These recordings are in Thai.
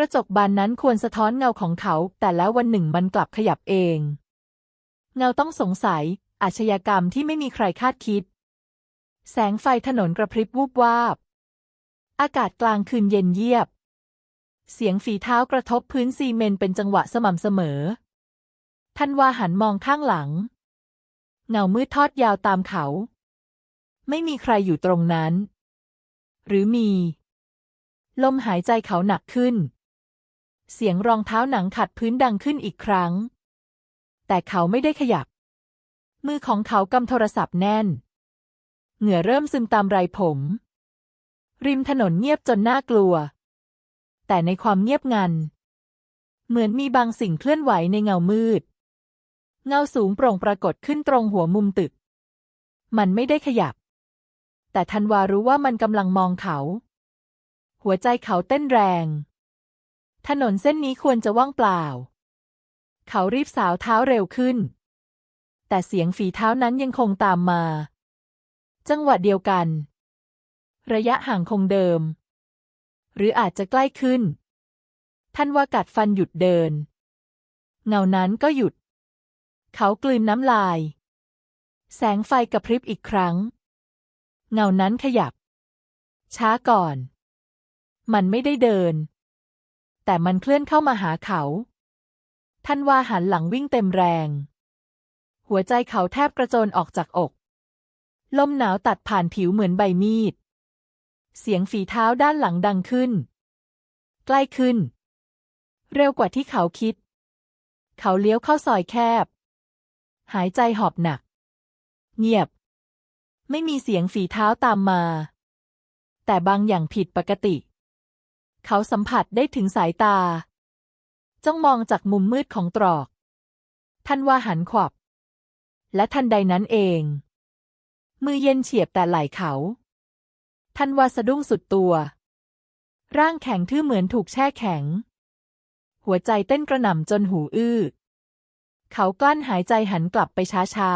กระจกบานนั้นควรสะท้อนเงาของเขา แต่แล้ววันหนึ่งมันกลับขยับเอง เงาต้องสงสัย อาชญากรรมที่ไม่มีใครคาดคิด แสงไฟถนนกระพริบวูบวาบ อากาศกลางคืนเย็นเยียบ เสียงฝีเท้ากระทบพื้นซีเมนเป็นจังหวะสม่ำเสมอท่านวาหันมองข้างหลัง เงามืดทอดยาวตามเขา ไม่มีใครอยู่ตรงนั้น หรือมี ลมหายใจเขาหนักขึ้น เสียงรองเท้าหนังขัดพื้นดังขึ้นอีกครั้ง แต่เขาไม่ได้ขยับ มือของเขากำโทรศัพท์แน่น เหงื่อเริ่มซึมตามไรผม ริมถนนเงียบจนน่ากลัว แต่ในความเงียบงัน เหมือนมีบางสิ่งเคลื่อนไหวในเงามืด เงาสูงโปร่งปรากฏขึ้นตรงหัวมุมตึก มันไม่ได้ขยับ แต่ทันวารู้ว่ามันกำลังมองเขา หัวใจเขาเต้นแรง ถนนเส้นนี้ควรจะว่างเปล่า เขารีบสาวเท้าเร็วขึ้น แต่เสียงฝีเท้านั้นยังคงตามมา จังหวะเดียวกัน ระยะห่างคงเดิม หรืออาจจะใกล้ขึ้น ท่านว่ากัดฟันหยุดเดิน เงานั้นก็หยุด เขากลืนน้ำลาย แสงไฟกระพริบอีกครั้ง เงานั้นขยับ ช้าก่อน มันไม่ได้เดิน แต่มันเคลื่อนเข้ามาหาเขาท่านว่าหันหลังวิ่งเต็มแรง หัวใจเขาแทบกระโจนออกจากอก ลมหนาวตัดผ่านผิวเหมือนใบมีด เสียงฝีเท้าด้านหลังดังขึ้น ใกล้ขึ้น เร็วกว่าที่เขาคิด เขาเลี้ยวเข้าซอยแคบ หายใจหอบหนัก เงียบ ไม่มีเสียงฝีเท้าตามมา แต่บางอย่างผิดปกติ เขาสัมผัสได้ถึงสายตา จ้องมองจากมุมมืดของตรอก ท่านว่าหันขวับ และทันใดนั้นเอง มือเย็นเฉียบแต่ไหล่เขา ท่านว่าสะดุ้งสุดตัว ร่างแข็งทื่อเหมือนถูกแช่แข็ง หัวใจเต้นกระหน่ำจนหูอื้อ เขากลั้นหายใจหันกลับไปช้า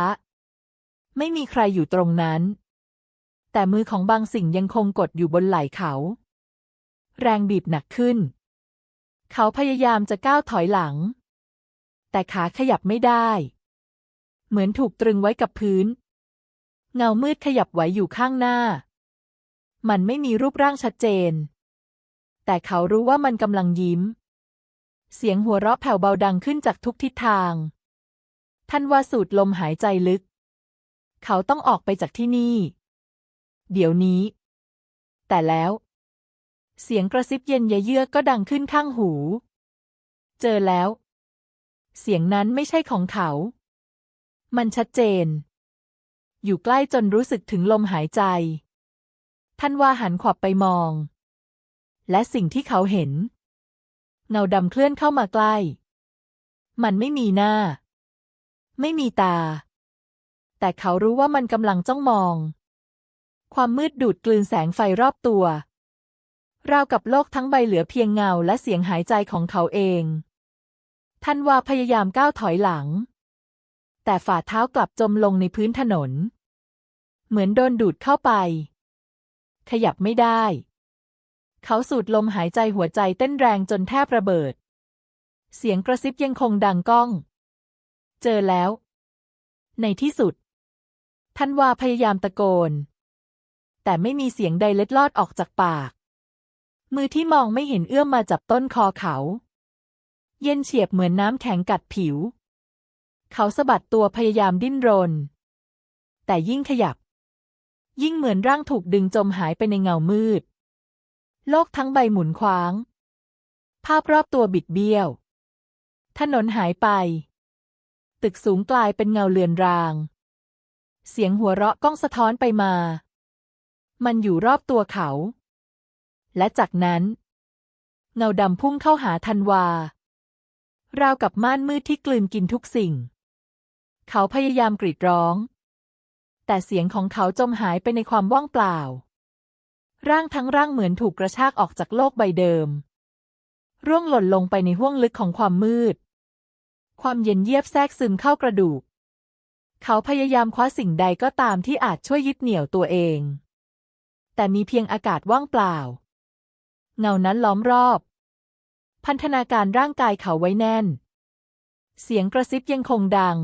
ๆ ไม่มีใครอยู่ตรงนั้นแต่มือของบางสิ่งยังคงกดอยู่บนไหล่เขา แรงบีบหนักขึ้น เขาพยายามจะก้าวถอยหลัง แต่ขาขยับไม่ได้ เหมือนถูกตรึงไว้กับพื้น เงามืดขยับไหวอยู่ข้างหน้า มันไม่มีรูปร่างชัดเจน แต่เขารู้ว่ามันกำลังยิ้ม เสียงหัวเราะแผ่วเบาดังขึ้นจากทุกทิศทาง ท่านว่าสูดลมหายใจลึก เขาต้องออกไปจากที่นี่ เดี๋ยวนี้ แต่แล้ว เสียงกระซิบเย็นเยือกก็ดังขึ้นข้างหู เจอแล้ว เสียงนั้นไม่ใช่ของเขา มันชัดเจน อยู่ใกล้จนรู้สึกถึงลมหายใจ ท่านว่าหันขวับไปมอง และสิ่งที่เขาเห็น เงาดำเคลื่อนเข้ามาใกล้ มันไม่มีหน้า ไม่มีตา แต่เขารู้ว่ามันกำลังจ้องมอง ความมืดดูดกลืนแสงไฟรอบตัว ราวกับโลกทั้งใบเหลือเพียงเงาและเสียงหายใจของเขาเองท่านวาพยายามก้าวถอยหลัง แต่ฝ่าเท้ากลับจมลงในพื้นถนน เหมือนโดนดูดเข้าไป ขยับไม่ได้ เขาสูดลมหายใจหัวใจเต้นแรงจนแทบระเบิด เสียงกระซิบยังคงดังก้อง เจอแล้ว ในที่สุดท่านวาพยายามตะโกน แต่ไม่มีเสียงใดเล็ดลอดออกจากปาก มือที่มองไม่เห็นเอื้อมมาจับต้นคอเขา เย็นเฉียบเหมือนน้ำแข็งกัดผิว เขาสะบัดตัวพยายามดิ้นรน แต่ยิ่งขยับ ยิ่งเหมือนร่างถูกดึงจมหายไปในเงามืด โลกทั้งใบหมุนคว้าง ภาพรอบตัวบิดเบี้ยว ถนนหายไป ตึกสูงกลายเป็นเงาเลือนราง เสียงหัวเราะก้องสะท้อนไปมา มันอยู่รอบตัวเขา และจากนั้น เงาดำพุ่งเข้าหาธันวา ราวกับม่านมืดที่กลืนกินทุกสิ่ง เขาพยายามกรีดร้อง แต่เสียงของเขาจมหายไปในความว่างเปล่า ร่างทั้งร่างเหมือนถูกกระชากออกจากโลกใบเดิม ร่วงหล่นลงไปในห้วงลึกของความมืด ความเย็นเยียบแทรกซึมเข้ากระดูก เขาพยายามคว้าสิ่งใดก็ตามที่อาจช่วยยึดเหนี่ยวตัวเองแต่มีเพียงอากาศว่างเปล่า เงานั้นล้อมรอบ พันธนาการร่างกายเขาไว้แน่น เสียงกระซิบยังคงดัง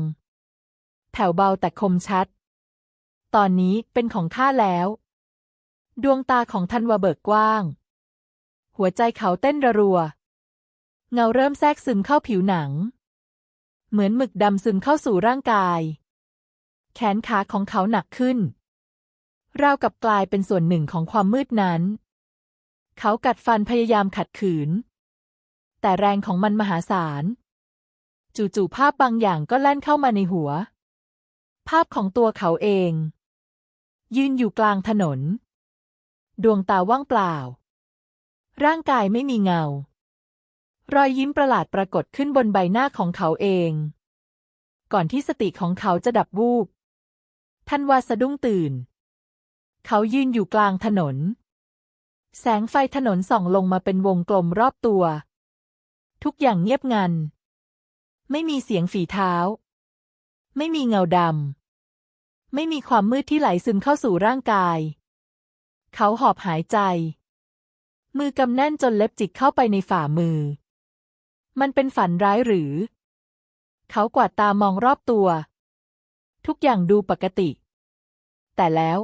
แผ่วเบาแต่คมชัด ตอนนี้เป็นของข้าแล้ว ดวงตาของทันวาเบิกกว้าง หัวใจเขาเต้นระรัว เงาเริ่มแทรกซึมเข้าผิวหนัง เหมือนหมึกดำซึมเข้าสู่ร่างกาย แขนขาของเขาหนักขึ้นราวกับกลายเป็นส่วนหนึ่งของความมืดนั้น เขากัดฟันพยายามขัดขืน แต่แรงของมันมหาศาล จู่ๆภาพบางอย่างก็แล่นเข้ามาในหัว ภาพของตัวเขาเอง ยืนอยู่กลางถนน ดวงตาว่างเปล่า ร่างกายไม่มีเงา รอยยิ้มประหลาดปรากฏขึ้นบนใบหน้าของเขาเอง ก่อนที่สติของเขาจะดับวูบท่านวาสะดุ้งตื่น เขายืนอยู่กลางถนน แสงไฟถนนส่องลงมาเป็นวงกลมรอบตัว ทุกอย่างเงียบงัน ไม่มีเสียงฝีเท้า ไม่มีเงาดำ ไม่มีความมืดที่ไหลซึมเข้าสู่ร่างกาย เขาหอบหายใจ มือกำแน่นจนเล็บจิกเข้าไปในฝ่ามือ มันเป็นฝันร้ายหรือ เขากวาดตามองรอบตัว ทุกอย่างดูปกติ แต่แล้ว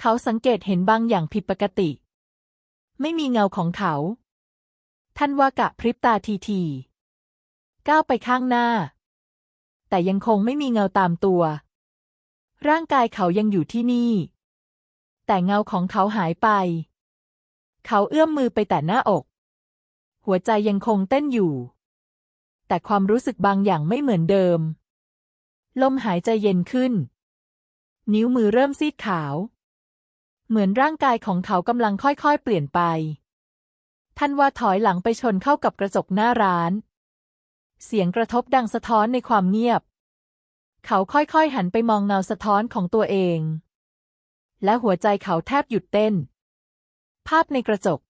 เขาสังเกตเห็นบางอย่างผิดปกติ ไม่มีเงาของเขาท่านว่ากะพริบตาทีทีๆก้าวไปข้างหน้า แต่ยังคงไม่มีเงาตามตัว ร่างกายเขายังอยู่ที่นี่ แต่เงาของเขาหายไป เขาเอื้อมมือไปแต่หน้าอก หัวใจยังคงเต้นอยู่ แต่ความรู้สึกบางอย่างไม่เหมือนเดิม ลมหายใจเย็นขึ้น นิ้วมือเริ่มซีดขาว เหมือนร่างกายของเขากำลังค่อยๆ เปลี่ยนไปท่านว่าถอยหลังไปชนเข้ากับกระจกหน้าร้าน เสียงกระทบดังสะท้อนในความเงียบ เขาค่อยๆหันไปมองเงาสะท้อนของตัวเอง และหัวใจเขาแทบหยุดเต้น ภาพในกระจก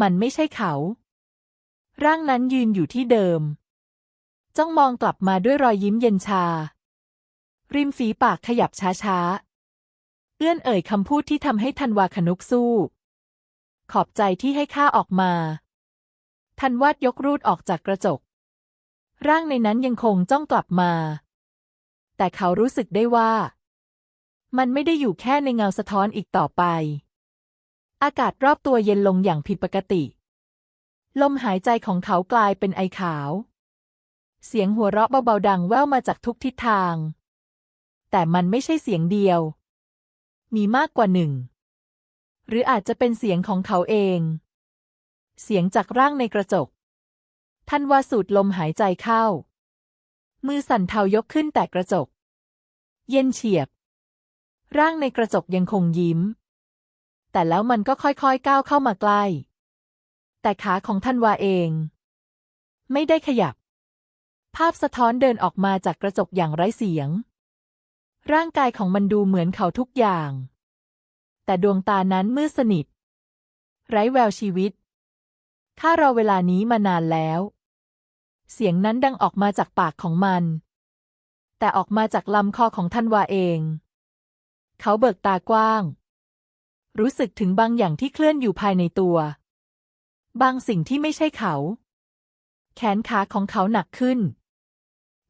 มันไม่ใช่เขา ร่างนั้นยืนอยู่ที่เดิม จ้องมองกลับมาด้วยรอยยิ้มเย็นชา ริมฝีปากขยับช้าๆ เอื้อนเอ่ยคำพูดที่ทำให้ธันวาขนุกสู้ ขอบใจที่ให้ข้าออกมาทันวาดยกรูดออกจากกระจก ร่างในนั้นยังคงจ้องกลับมา แต่เขารู้สึกได้ว่า มันไม่ได้อยู่แค่ในเงาสะท้อนอีกต่อไป อากาศรอบตัวเย็นลงอย่างผิดปกติ ลมหายใจของเขากลายเป็นไอขาว เสียงหัวเราะเบาๆดังแว่วมาจากทุกทิศทาง แต่มันไม่ใช่เสียงเดียว มีมากกว่าหนึ่ง หรืออาจจะเป็นเสียงของเขาเอง เสียงจากร่างในกระจก ท่านวาสูดลมหายใจเข้า มือสั่นเทายกขึ้นแต่กระจก เย็นเฉียบ ร่างในกระจกยังคงยิ้ม แต่แล้วมันก็ค่อยๆก้าวเข้ามาใกล้ แต่ขาของท่านวาเอง ไม่ได้ขยับ ภาพสะท้อนเดินออกมาจากกระจกอย่างไร้เสียง ร่างกายของมันดูเหมือนเขาทุกอย่าง แต่ดวงตานั้นมืดสนิท ไร้แววชีวิต ข้ารอเวลานี้มานานแล้ว เสียงนั้นดังออกมาจากปากของมัน แต่ออกมาจากลำคอของท่านวาเอง เขาเบิกตากว้าง รู้สึกถึงบางอย่างที่เคลื่อนอยู่ภายในตัว บางสิ่งที่ไม่ใช่เขา แขนขาของเขาหนักขึ้น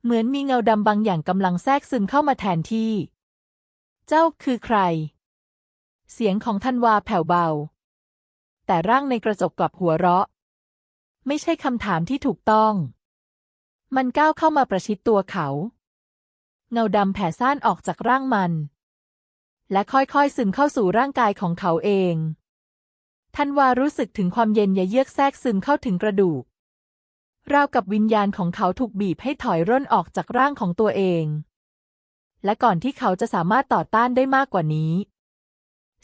เหมือนมีเงาดำบางอย่างกำลังแทรกซึมเข้ามาแทนที่ เจ้าคือใคร เสียงของท่านวาแผ่วเบา แต่ร่างในกระจกกลับหัวเราะ ไม่ใช่คำถามที่ถูกต้อง มันก้าวเข้ามาประชิดตัวเขา เงาดำแผ่ซ่านออกจากร่างมัน และค่อยๆซึมเข้าสู่ร่างกายของเขาเองท่านวารู้สึกถึงความเย็นยเยือกแทรกซึมเข้าถึงกระดูก ราวกับวิญญาณของเขาถูกบีบให้ถอยร่นออกจากร่างของตัวเอง และก่อนที่เขาจะสามารถต่อต้านได้มากกว่านี้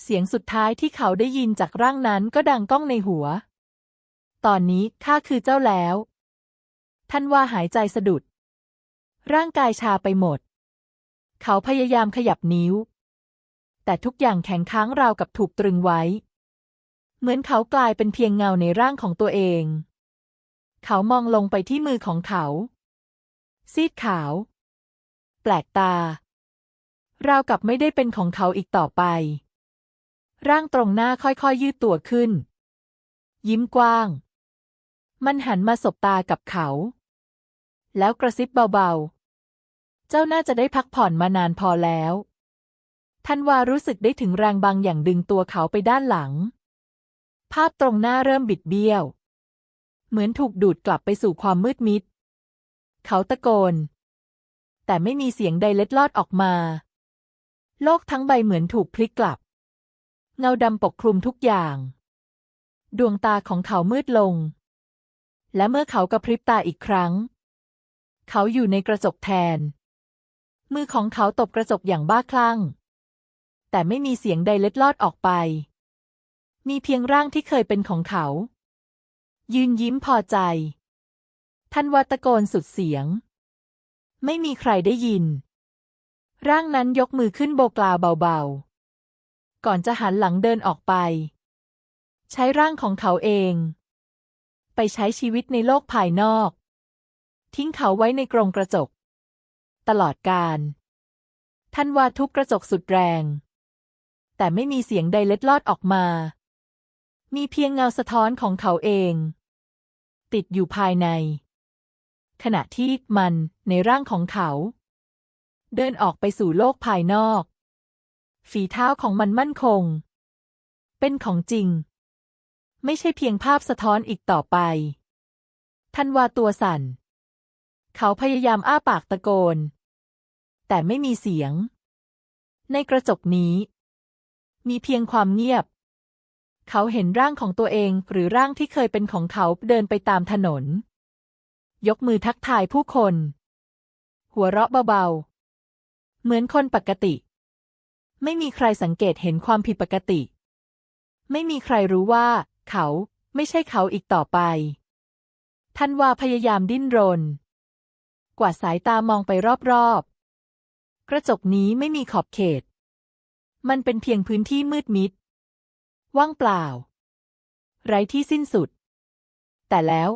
เสียงสุดท้ายที่เขาได้ยินจากร่างนั้นก็ดังก้องในหัว ตอนนี้ข้าคือเจ้าแล้ว ท่านว่าหายใจสะดุด ร่างกายชาไปหมด เขาพยายามขยับนิ้ว แต่ทุกอย่างแข็งค้างราวกับถูกตรึงไว้ เหมือนเขากลายเป็นเพียงเงาในร่างของตัวเอง เขามองลงไปที่มือของเขา ซีดขาว แปลกตา ราวกับไม่ได้เป็นของเขาอีกต่อไป ร่างตรงหน้าค่อยๆยยืดตัวขึ้น ยิ้มกว้าง มันหันมาสบตากับเขา แล้วกระซิบเบาๆ เจ้าน่าจะได้พักผ่อนมานานพอแล้วทันวารู้สึกได้ถึงแรงบางอย่างดึงตัวเขาไปด้านหลัง ภาพตรงหน้าเริ่มบิดเบี้ยว เหมือนถูกดูดกลับไปสู่ความมืดมิด เขาตะโกน แต่ไม่มีเสียงใดเล็ดลอดออกมา โลกทั้งใบเหมือนถูกพลิกกลับ เงาดำปกคลุมทุกอย่าง ดวงตาของเขามืดลง และเมื่อเขากระพริบตาอีกครั้ง เขาอยู่ในกระจกแทน มือของเขาตบกระจกอย่างบ้าคลั่ง แต่ไม่มีเสียงใดเล็ดลอดออกไป มีเพียงร่างที่เคยเป็นของเขา ยืนยิ้มพอใจ ท่านวัตะโกนสุดเสียง ไม่มีใครได้ยิน ร่างนั้นยกมือขึ้นโบกลาเบาๆ ก่อนจะหันหลังเดินออกไป ใช้ร่างของเขาเอง ไปใช้ชีวิตในโลกภายนอก ทิ้งเขาไว้ในกรงกระจก ตลอดการท่านวาทุบกระจกสุดแรง แต่ไม่มีเสียงใดเล็ดลอดออกมา มีเพียงเงาสะท้อนของเขาเอง ติดอยู่ภายใน ขณะที่มันในร่างของเขา เดินออกไปสู่โลกภายนอก ฝีเท้าของมันมั่นคง เป็นของจริง ไม่ใช่เพียงภาพสะท้อนอีกต่อไปท่านวาตัวสั่น เขาพยายามอ้าปากตะโกน แต่ไม่มีเสียง ในกระจกนี้ มีเพียงความเงียบ เขาเห็นร่างของตัวเองหรือร่างที่เคยเป็นของเขาเดินไปตามถนน ยกมือทักทายผู้คน หัวเราะเบาๆ เหมือนคนปกติ ไม่มีใครสังเกตเห็นความผิดปกติ ไม่มีใครรู้ว่า เขาไม่ใช่เขาอีกต่อไปท่านวาพยายามดิ้นรน กว่าดสายตามองไปรอบๆ กระจกนี้ไม่มีขอบเขต มันเป็นเพียงพื้นที่มืดมิด ว่างเปล่า ไร้ที่สิ้นสุด แต่แล้ว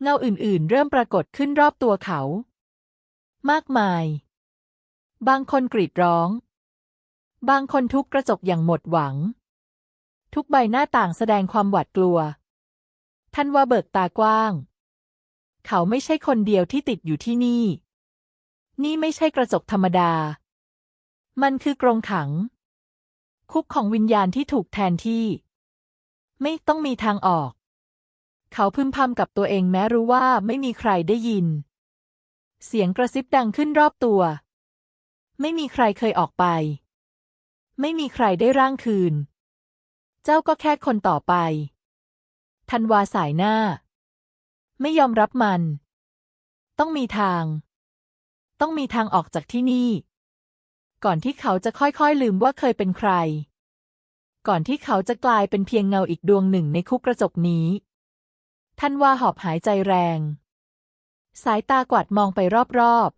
เงาอื่นๆ เริ่มปรากฏขึ้นรอบตัวเขา มากมาย บางคนกรีดร้อง บางคนทุบกระจกอย่างหมดหวัง ทุกใบหน้าต่างแสดงความหวาดกลัว ท่านว่าเบิกตากว้าง เขาไม่ใช่คนเดียวที่ติดอยู่ที่นี่ นี่ไม่ใช่กระจกธรรมดา มันคือกรงขัง คุกของวิญญาณที่ถูกแทนที่ ไม่ต้องมีทางออก เขาพึมพำกับตัวเองแม้รู้ว่าไม่มีใครได้ยิน เสียงกระซิบดังขึ้นรอบตัว ไม่มีใครเคยออกไป ไม่มีใครได้ร่างคืน เจ้าก็แค่คนต่อไปทันวาสายหน้า ไม่ยอมรับมัน ต้องมีทาง ต้องมีทางออกจากที่นี่ ก่อนที่เขาจะค่อยๆลืมว่าเคยเป็นใคร ก่อนที่เขาจะกลายเป็นเพียงเงาอีกดวงหนึ่งในคุกกระจกนี้ท่านว่าหอบหายใจแรง สายตากวาดมองไปรอบ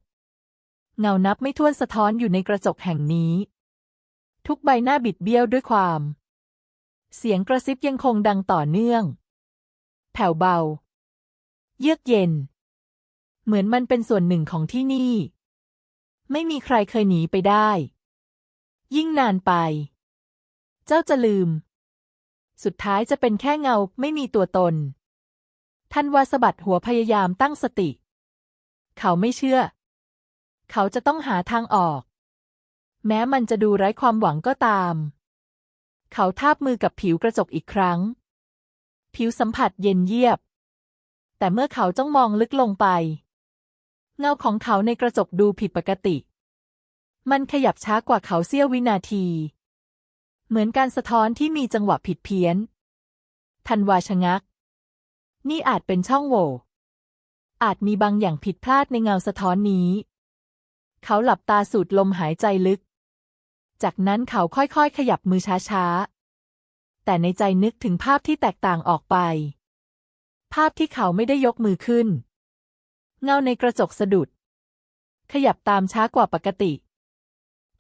ๆ เงานับไม่ถ้วนสะท้อนอยู่ในกระจกแห่งนี้ ทุกใบหน้าบิดเบี้ยวด้วยความ เสียงกระซิบยังคงดังต่อเนื่อง แผ่วเบา เยือกเย็น เหมือนมันเป็นส่วนหนึ่งของที่นี่ ไม่มีใครเคยหนีไปได้ ยิ่งนานไป เจ้าจะลืม สุดท้ายจะเป็นแค่เงาไม่มีตัวตน ท่านวาสบัดหัวพยายามตั้งสติ เขาไม่เชื่อ เขาจะต้องหาทางออก แม้มันจะดูไร้ความหวังก็ตาม เขาทาบมือกับผิวกระจกอีกครั้ง ผิวสัมผัสเย็นเยียบ แต่เมื่อเขาจ้องมองลึกลงไป เงาของเขาในกระจกดูผิดปกติ มันขยับช้ากว่าเขาเสี้ยววินาที เหมือนการสะท้อนที่มีจังหวะผิดเพี้ยน ทันวาชะงัก นี่อาจเป็นช่องโหว่อาจมีบางอย่างผิดพลาดในเงาสะท้อนนี้ เขาหลับตาสูดลมหายใจลึก จากนั้นเขาค่อยๆ ขยับมือช้าๆ แต่ในใจนึกถึงภาพที่แตกต่างออกไป ภาพที่เขาไม่ได้ยกมือขึ้น เงาในกระจกสะดุด ขยับตามช้ากว่าปกติ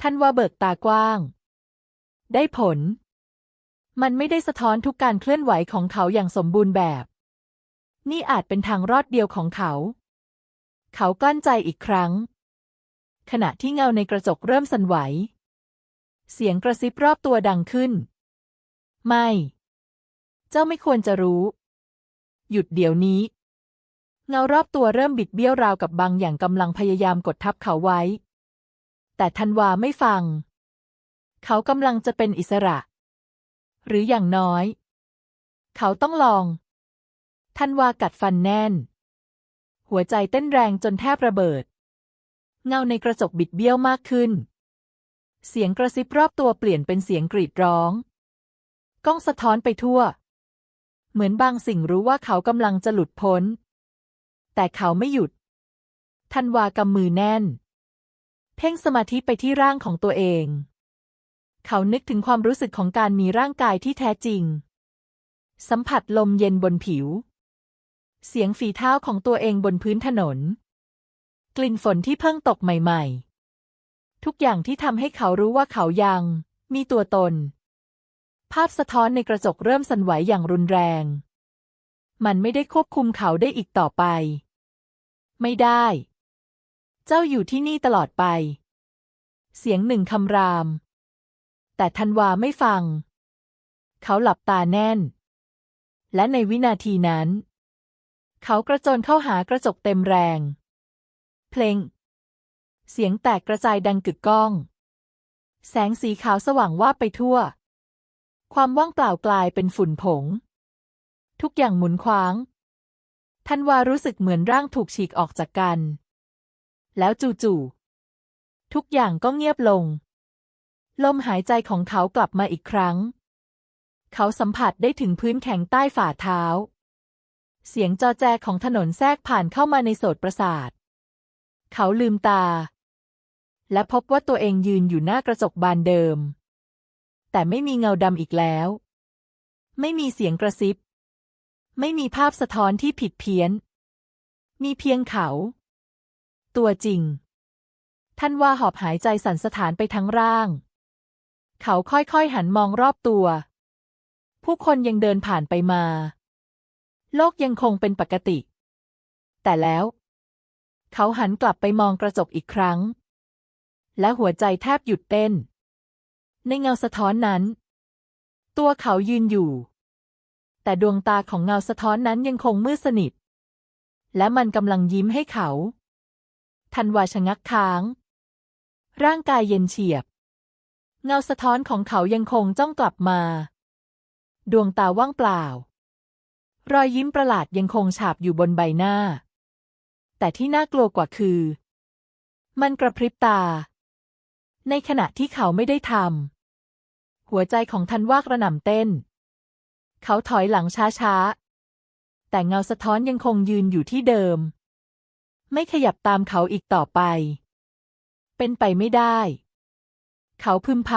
ท่านว่าเบิกตากว้าง ได้ผล มันไม่ได้สะท้อนทุกการเคลื่อนไหวของเขาอย่างสมบูรณ์แบบ นี่อาจเป็นทางรอดเดียวของเขา เขากลั้นใจอีกครั้ง ขณะที่เงาในกระจกเริ่มสั่นไหว เสียงกระซิบรอบตัวดังขึ้น ไม่ เจ้าไม่ควรจะรู้ หยุดเดี๋ยวนี้ เงารอบตัวเริ่มบิดเบี้ยวราวกับบางอย่างกำลังพยายามกดทับเขาไว้ แต่ธันวาไม่ฟัง เขากำลังจะเป็นอิสระ หรืออย่างน้อย เขาต้องลองธันวากัดฟันแน่น หัวใจเต้นแรงจนแทบระเบิด เงาในกระจกบิดเบี้ยวมากขึ้น เสียงกระซิบรอบตัวเปลี่ยนเป็นเสียงกรีดร้องกล้องสะท้อนไปทั่ว เหมือนบางสิ่งรู้ว่าเขากำลังจะหลุดพ้น แต่เขาไม่หยุดธันวากำมือแน่น เพ่งสมาธิไปที่ร่างของตัวเอง เขานึกถึงความรู้สึกของการมีร่างกายที่แท้จริง สัมผัสลมเย็นบนผิว เสียงฝีเท้าของตัวเองบนพื้นถนน กลิ่นฝนที่เพิ่งตกใหม่ ๆ ทุกอย่างที่ทำให้เขารู้ว่าเขายัง มีตัวตน ภาพสะท้อนในกระจกเริ่มสั่นไหวอย่างรุนแรง มันไม่ได้ควบคุมเขาได้อีกต่อไป ไม่ได้ เจ้าอยู่ที่นี่ตลอดไป เสียงหนึ่งคำราม แต่ธันวาไม่ฟัง เขาหลับตาแน่น และในวินาทีนั้น เขากระโจนเข้าหากระจกเต็มแรง เพลง เสียงแตกกระจายดังกึกก้อง แสงสีขาวสว่างว่าบไปทั่ว ความว่างเปล่ากลายเป็นฝุ่นผง ทุกอย่างหมุนคว้าง ธันวารู้สึกเหมือนร่างถูกฉีกออกจากกัน แล้วจู่ๆทุกอย่างก็เงียบลง ลมหายใจของเขากลับมาอีกครั้ง เขาสัมผัสได้ถึงพื้นแข็งใต้ฝ่าเท้า เสียงจอแจของถนนแทรกผ่านเข้ามาในโสตประสาท เขาลืมตา และพบว่าตัวเองยืนอยู่หน้ากระจกบานเดิม แต่ไม่มีเงาดำอีกแล้ว ไม่มีเสียงกระซิบ ไม่มีภาพสะท้อนที่ผิดเพี้ยน มีเพียงเขา ตัวจริง ท่านว่าหอบหายใจสั่นสะท้านไปทั้งร่าง เขาค่อยๆหันมองรอบตัว ผู้คนยังเดินผ่านไปมา โลกยังคงเป็นปกติ แต่แล้ว เขาหันกลับไปมองกระจกอีกครั้ง และหัวใจแทบหยุดเต้น ในเงาสะท้อนนั้น ตัวเขายืนอยู่ แต่ดวงตาของเงาสะท้อนนั้นยังคงมืดสนิท และมันกำลังยิ้มให้เขา ทันวาชะงักค้าง ร่างกายเย็นเฉียบ เงาสะท้อนของเขายังคงจ้องกลับมา ดวงตาว่างเปล่า รอยยิ้มประหลาดยังคงฉาบอยู่บนใบหน้า แต่ที่น่ากลัวกว่าคือ มันกระพริบตา ในขณะที่เขาไม่ได้ทำหัวใจของทันวากระหน่ำเต้น เขาถอยหลังช้าๆ แต่เงาสะท้อนยังคงยืนอยู่ที่เดิม ไม่ขยับตามเขาอีกต่อไป เป็นไปไม่ได้ เขาพึมพ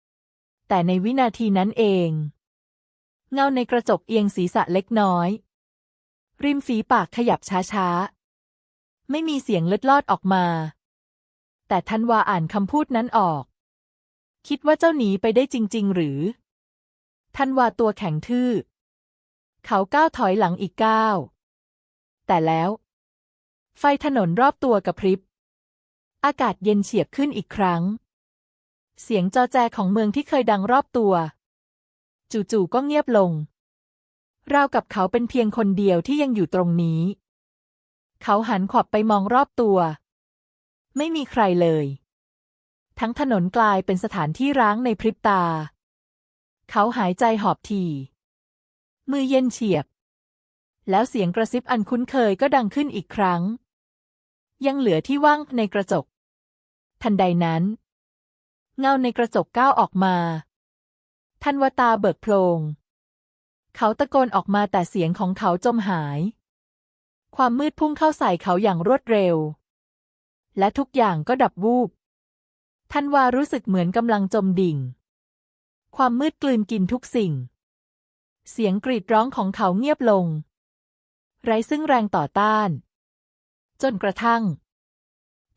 ำแต่ในวินาทีนั้นเอง เงาในกระจกเอียงศีรษะเล็กน้อย ริมฝีปากขยับช้าๆ ไม่มีเสียงเล็ดลอดออกมา แต่ทันวาอ่านคำพูดนั้นออก คิดว่าเจ้าหนีไปได้จริง ๆ หรือ ทันวาตัวแข็งทื่อ เขาก้าวถอยหลังอีกก้าว แต่แล้ว ไฟถนนรอบตัวกระพริบ อากาศเย็นเฉียบขึ้นอีกครั้ง เสียงจอแจของเมืองที่เคยดังรอบตัว จู่ๆก็เงียบลง ราวกับเขาเป็นเพียงคนเดียวที่ยังอยู่ตรงนี้ เขาหันขวับไปมองรอบตัว ไม่มีใครเลย ทั้งถนนกลายเป็นสถานที่ร้างในพริบตา เขาหายใจหอบที มือเย็นเฉียบ แล้วเสียงกระซิบอันคุ้นเคยก็ดังขึ้นอีกครั้ง ยังเหลือที่ว่างในกระจก ทันใดนั้น เงาในกระจกก้าวออกมา ทันวตาเบิกโพลง เขาตะโกนออกมาแต่เสียงของเขาจมหาย ความมืดพุ่งเข้าใส่เขาอย่างรวดเร็ว และทุกอย่างก็ดับวูบทันวารู้สึกเหมือนกำลังจมดิ่ง ความมืดกลืนกินทุกสิ่ง เสียงกรีดร้องของเขาเงียบลง ไร้ซึ่งแรงต่อต้าน จนกระทั่ง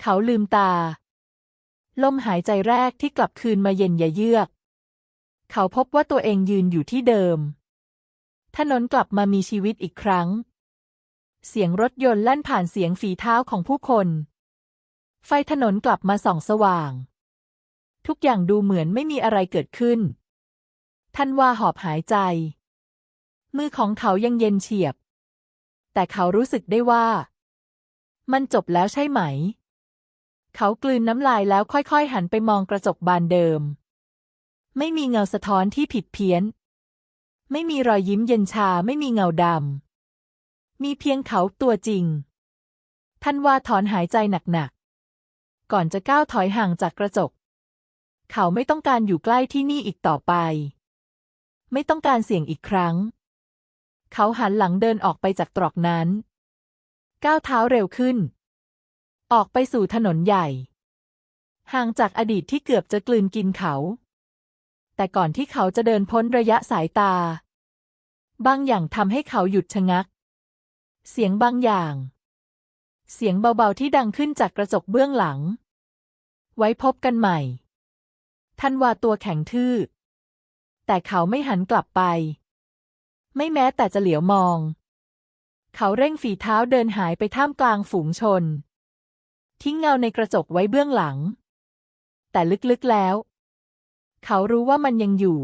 เขาลืมตา ลมหายใจแรกที่กลับคืนมาเย็นยะเยือก เขาพบว่าตัวเองยืนอยู่ที่เดิม ถนนกลับมามีชีวิตอีกครั้ง เสียงรถยนต์ลั่นผ่านเสียงฝีเท้าของผู้คน ไฟถนนกลับมาส่องสว่างทุกอย่างดูเหมือนไม่มีอะไรเกิดขึ้น ท่านว่าหอบหายใจ มือของเขายังเย็นเฉียบ แต่เขารู้สึกได้ว่า มันจบแล้วใช่ไหม เขากลืนน้ำลายแล้วค่อยๆ หันไปมองกระจกบานเดิม ไม่มีเงาสะท้อนที่ผิดเพี้ยน ไม่มีรอยยิ้มเย็นชาไม่มีเงาดำ มีเพียงเขาตัวจริง ท่านว่าถอนหายใจหนักๆ ก่อนจะก้าวถอยห่างจากกระจกเขาไม่ต้องการอยู่ใกล้ที่นี่อีกต่อไป ไม่ต้องการเสี่ยงอีกครั้ง เขาหันหลังเดินออกไปจากตรอกนั้น ก้าวเท้าเร็วขึ้น ออกไปสู่ถนนใหญ่ ห่างจากอดีตที่เกือบจะกลืนกินเขา แต่ก่อนที่เขาจะเดินพ้นระยะสายตา บางอย่างทำให้เขาหยุดชะงัก เสียงบางอย่าง เสียงเบาๆที่ดังขึ้นจากกระจกเบื้องหลัง ไว้พบกันใหม่ท่านว่าตัวแข็งทื่อ แต่เขาไม่หันกลับไป ไม่แม้แต่จะเหลียวมอง เขาเร่งฝีเท้าเดินหายไปท่ามกลางฝูงชน ทิ้งเงาในกระจกไว้เบื้องหลัง แต่ลึกๆแล้ว เขารู้ว่ามันยังอยู่